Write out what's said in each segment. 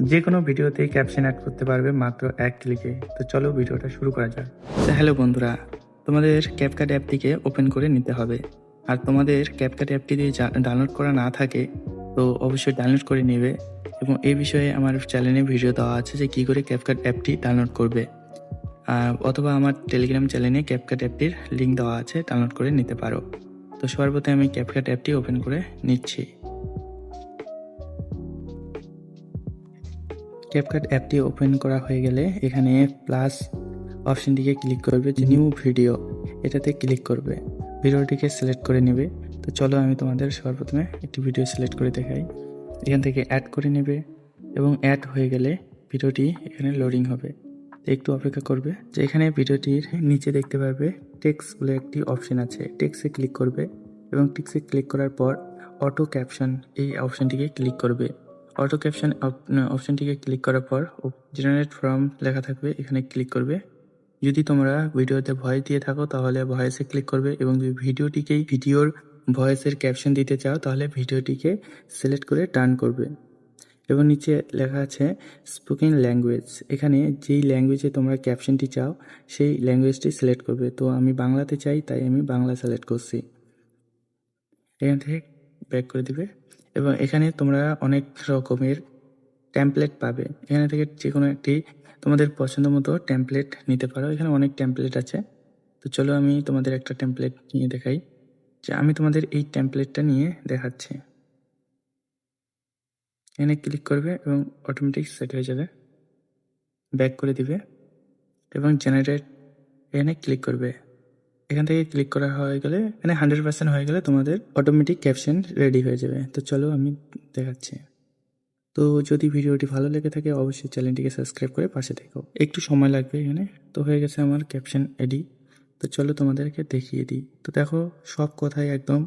যে কোনো ভিডিওতে ক্যাপশন অ্যাড করতে পারবে মাত্র এক ক্লিকে তো চলো ভিডিওটা শুরু করা যাক। হ্যালো বন্ধুরা, তোমাদের ক্যাপকাট অ্যাপটিকে ওপেন করে নিতে হবে। আর তোমাদের ক্যাপকাট অ্যাপটি যদি ডাউনলোড করা না থাকে, তো অবশ্যই ডাউনলোড করে নেবে। এবং এই বিষয়ে আমার চ্যানেলে ভিডিও দেওয়া আছে যে কী করে ক্যাপকাট অ্যাপটি ডাউনলোড করবে। অথবা আমার টেলিগ্রাম চ্যানেলে ক্যাপকাট অ্যাপটির লিঙ্ক দেওয়া আছে ডাউনলোড করে নিতে পারো। তো প্রথমে আমি ক্যাপকাট অ্যাপটি ওপেন করে নিচ্ছি। ক্যাপকাট অ্যাপটি ওপেন করা হয়ে গেলে এখানে প্লাস অপশনটিকে ক্লিক করবে যে নিউ ভিডিও এটাতে ক্লিক করবে। ভিডিওটিকে সিলেক্ট করে নেবে। তো চলো আমি তোমাদের সবার প্রথমে একটি ভিডিও সিলেক্ট করে দেখাই। এখান থেকে অ্যাড করে নেবে এবং অ্যাড হয়ে গেলে ভিডিওটি এখানে লোডিং হবে। একটু অপেক্ষা করবে যে এখানে ভিডিওটির নিচে দেখতে পারবে টেক্স বলে একটি অপশন আছে। টেক্সে ক্লিক করবে এবং টেক্সে ক্লিক করার পর অটো ক্যাপশন এই অপশনটিকে ক্লিক করবে। অটো ক্যাপশন অপশনটিকে ক্লিক করার পর জেনারেট ফর্ম লেখা থাকবে, এখানে ক্লিক করবে। যদি তোমরা ভিডিওতে ভয়েস দিয়ে থাকো, তাহলে ভয়েসে ক্লিক করবে এবং যদি ভিডিওটিকেই ভিডিওর ভয়েসের ক্যাপশন দিতে চাও, তাহলে ভিডিওটিকে সিলেক্ট করে টার্ন করবে। এবং নিচে লেখা আছে স্পোকেন ল্যাঙ্গুয়েজ এখানে যেই ল্যাঙ্গুয়েজে তোমরা ক্যাপশনটি চাও, সেই ল্যাঙ্গুয়েজটি সিলেক্ট করবে। তো আমি বাংলাতে চাই, তাই আমি বাংলা সিলেক্ট করছি। এখান থেকে ব্যাক করে দিবে। এবং এখানে তোমরা অনেক রকমের টেমপ্লেট পাবে। এখানে থেকে যে কোনো একটি তোমাদের পছন্দ মতো টেমপ্লেট নিতে পারো। এখানে অনেক টেমপ্লেট আছে। তো চলো আমি তোমাদের একটা টেমপ্লেট নিয়ে দেখাই। যে আমি তোমাদের এই টেমপ্লেটটা নিয়ে দেখাচ্ছি। এখানে ক্লিক করবে এবং অটোমেটিক সেট হয়ে যাবে। ব্যাক করে দিবে এবং জেনারেট এখানে ক্লিক করবে। এখান থেকে ক্লিক করা হয়ে গেলে এখানে হান্ড্রেড পার্সেন্ট হয়ে গেলে তোমাদের অটোমেটিক ক্যাপশন রেডি হয়ে যাবে। তো চলো আমি দেখাচ্ছি। তো যদি ভিডিওটি ভালো লেগে থাকে, অবশ্যই চ্যানেলটিকে সাবস্ক্রাইব করে পাশে থেকো। একটু সময় লাগবে এখানে, তো হয়ে গেছে আমার ক্যাপশন এডি তো চলো তোমাদেরকে দেখিয়ে দিই। তো দেখো, সব কথাই একদম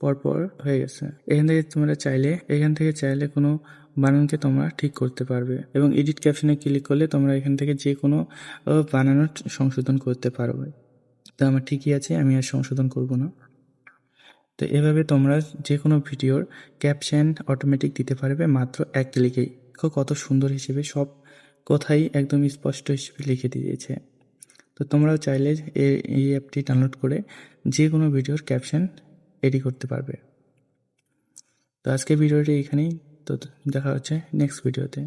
পরপর হয়ে গেছে। এখান থেকে তোমরা চাইলে, এখান থেকে চাইলে কোনো বানানকে তোমরা ঠিক করতে পারবে এবং এডিট ক্যাপশনে ক্লিক করলে তোমরা এখান থেকে যে কোনো বানানোর সংশোধন করতে পারবে। তো আমার ঠিকই আছে, আমি আর সংশোধন করব না। তো এভাবে তোমরা যে কোনো ভিডিওর ক্যাপশন অটোমেটিক দিতে পারবে, মাত্র এক ক্লিকেই কত সুন্দর হিসেবে সব কথাই একদম স্পষ্ট হিসেবে লিখে দিয়েছে। তো তোমরাও চাইলে এই অ্যাপটি ডাউনলোড করে যে কোনো ভিডিওর ক্যাপশন এডিট করতে পারবে। তো আজকে ভিডিওটি এখানেই। তো দেখা হচ্ছে নেক্সট ভিডিওতে